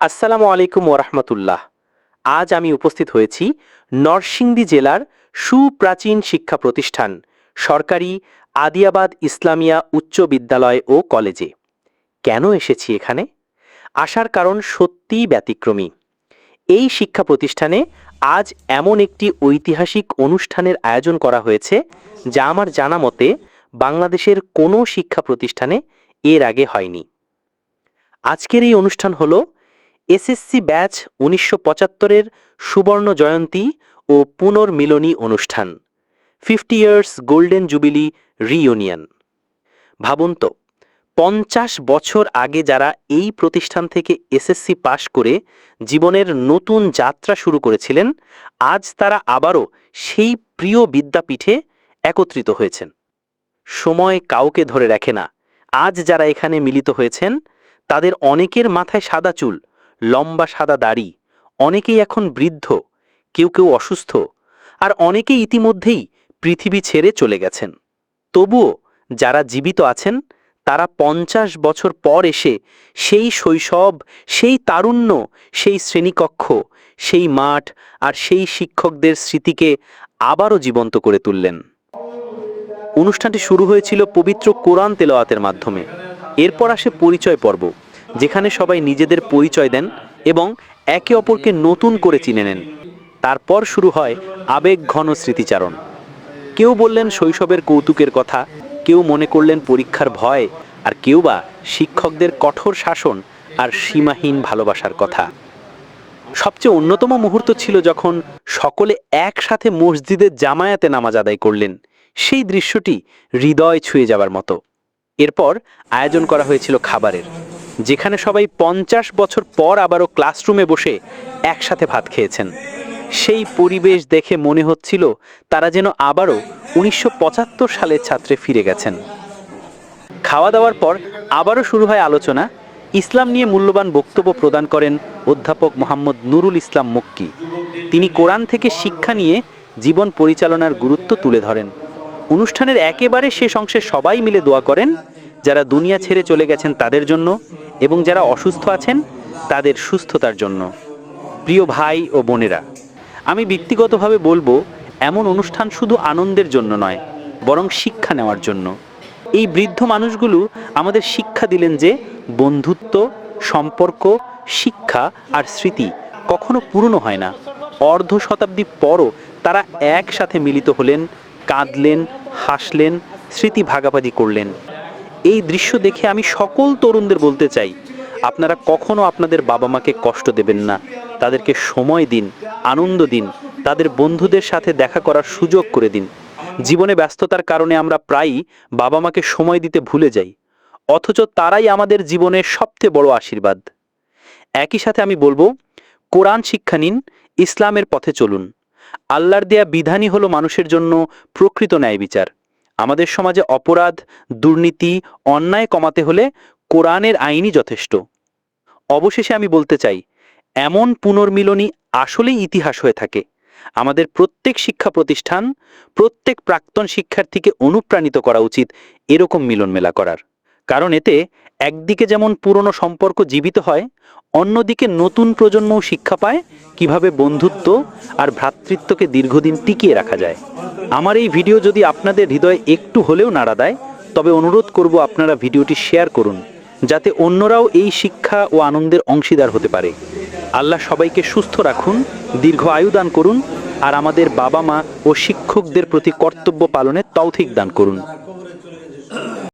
আসসালামু আলাইকুম ওরহমতুল্লাহ আজ আমি উপস্থিত হয়েছি নরসিংদী জেলার সুপ্রাচীন শিক্ষা প্রতিষ্ঠান, সরকারি আদিয়াবাদ ইসলামিয়া উচ্চ বিদ্যালয় ও কলেজে। কেন এসেছি এখানে? আসার কারণ সত্যিই ব্যতিক্রমী। এই শিক্ষা প্রতিষ্ঠানে আজ এমন একটি ঐতিহাসিক অনুষ্ঠানের আয়োজন করা হয়েছে, যা আমার জানা মতে বাংলাদেশের কোনো শিক্ষা প্রতিষ্ঠানে এর আগে হয়নি। আজকের এই অনুষ্ঠান হলো এসএসসি ব্যাচ উনিশশো পঁচাত্তরের সুবর্ণ জয়ন্তী ও পুনর্মিলনী অনুষ্ঠান। Fifty years golden jubilee reunion. ভাবুন তো, পঞ্চাশ বছর আগে যারা এই প্রতিষ্ঠান থেকে এসএসসি পাশ করে জীবনের নতুন যাত্রা শুরু করেছিলেন, আজ তারা আবারও সেই প্রিয় বিদ্যাপীঠে একত্রিত হয়েছেন। সময় কাউকে ধরে রাখে না। আজ যারা এখানে মিলিত হয়েছেন, তাদের অনেকের মাথায় সাদা চুল লম্বা সাদা দাড়ি, অনেকেই এখন বৃদ্ধ, কেউ কেউ অসুস্থ, আর অনেকেই ইতিমধ্যেই পৃথিবী ছেড়ে চলে গেছেন। তবুও যারা জীবিত আছেন, তারা পঞ্চাশ বছর পর এসে সেই শৈশব, সেই তারুণ্য, সেই শ্রেণীকক্ষ, সেই মাঠ আর সেই শিক্ষকদের স্মৃতিকে আবারও জীবন্ত করে তুললেন। অনুষ্ঠানটি শুরু হয়েছিল পবিত্র কোরআন তেলাওয়াতের মাধ্যমে। এরপর আসে পরিচয় পর্ব। যেখানে সবাই নিজেদের পরিচয় দেন এবং একে অপরকে নতুন করে চিনে নেন। তারপর শুরু হয় আবেগ ঘন স্মৃতিচারণ। কেউ বললেন শৈশবের কৌতুকের কথা, কেউ মনে করলেন পরীক্ষার ভয়, আর কেউ বা শিক্ষকদের কঠোর শাসন আর সীমাহীন ভালোবাসার কথা। সবচেয়ে অন্যতম মুহূর্ত ছিল যখন সকলে একসাথে মসজিদের জামায়াতে নামাজ আদায় করলেন। সেই দৃশ্যটি হৃদয় ছুঁয়ে যাবার মতো। এরপর আয়োজন করা হয়েছিল খাবারের। যেখানে সবাই পঞ্চাশ বছর পর আবারও ক্লাসরুমে বসে একসাথে ভাত খেয়েছেন। সেই পরিবেশ দেখে মনে হচ্ছিল তারা যেন আবারও উনিশশো পঁচাত্তর সালের ছাত্রে ফিরে গেছেন। খাওয়া দাওয়ার পর আবারও শুরু হয় আলোচনা। ইসলাম নিয়ে মূল্যবান বক্তব্য প্রদান করেন অধ্যাপক মোহাম্মদ নুরুল ইসলাম মক্কি। তিনি কোরআন থেকে শিক্ষা নিয়ে জীবন পরিচালনার গুরুত্ব তুলে ধরেন। অনুষ্ঠানের একেবারে শেষ অংশে সবাই মিলে দোয়া করেন, যারা দুনিয়া ছেড়ে চলে গেছেন তাদের জন্য এবং যারা অসুস্থ আছেন, তাদের সুস্থতার জন্য। প্রিয় ভাই ও বোনেরা, আমি ব্যক্তিগতভাবে বলব, এমন অনুষ্ঠান শুধু আনন্দের জন্য নয়, বরং শিক্ষা নেওয়ার জন্য। এই বৃদ্ধ মানুষগুলো আমাদের শিক্ষা দিলেন যে, বন্ধুত্ব, সম্পর্ক, শিক্ষা আর স্মৃতি কখনো পুরনো হয় না। অর্ধ শতাব্দী পরও তারা একসাথে মিলিত হলেন, কাঁদলেন, হাসলেন, স্মৃতি ভাগাভাগি করলেন। এই দৃশ্য দেখে আমি সকল তরুণদের বলতে চাই, আপনারা কখনো আপনাদের বাবা মাকে কষ্ট দেবেন না। তাদেরকে সময় দিন, আনন্দ দিন, তাদের বন্ধুদের সাথে দেখা করার সুযোগ করে দিন। জীবনে ব্যস্ততার কারণে আমরা প্রায়ই বাবা মাকে সময় দিতে ভুলে যাই, অথচ তারাই আমাদের জীবনের সবচেয়ে বড় আশীর্বাদ। একই সাথে আমি বলব, কোরআন শিক্ষা নিন, ইসলামের পথে চলুন। আল্লাহর দেয়া বিধানই হলো মানুষের জন্য প্রকৃত ন্যায় বিচার আমাদের সমাজে অপরাধ, দুর্নীতি, অন্যায় কমাতে হলে কোরআনের আইনই যথেষ্ট। অবশেষে আমি বলতে চাই, এমন পুনর্মিলনই আসলেই ইতিহাস হয়ে থাকে। আমাদের প্রত্যেক শিক্ষা প্রতিষ্ঠান, প্রত্যেক প্রাক্তন শিক্ষার্থীকে অনুপ্রাণিত করা উচিত এরকম মিলন মেলা করার। কারণ এতে একদিকে যেমন পুরনো সম্পর্ক জীবিত হয়, অন্যদিকে নতুন প্রজন্মও শিক্ষা পায় কীভাবে বন্ধুত্ব আর ভ্রাতৃত্বকে দীর্ঘদিন টিকিয়ে রাখা যায়। আমার এই ভিডিও যদি আপনাদের হৃদয়ে একটু হলেও নাড়া দেয়, তবে অনুরোধ করব আপনারা ভিডিওটি শেয়ার করুন, যাতে অন্যরাও এই শিক্ষা ও আনন্দের অংশীদার হতে পারে। আল্লাহ সবাইকে সুস্থ রাখুন, দীর্ঘ আয়ু দান করুন, আর আমাদের বাবা মা ও শিক্ষকদের প্রতি কর্তব্য পালনে তৌথিক দান করুন।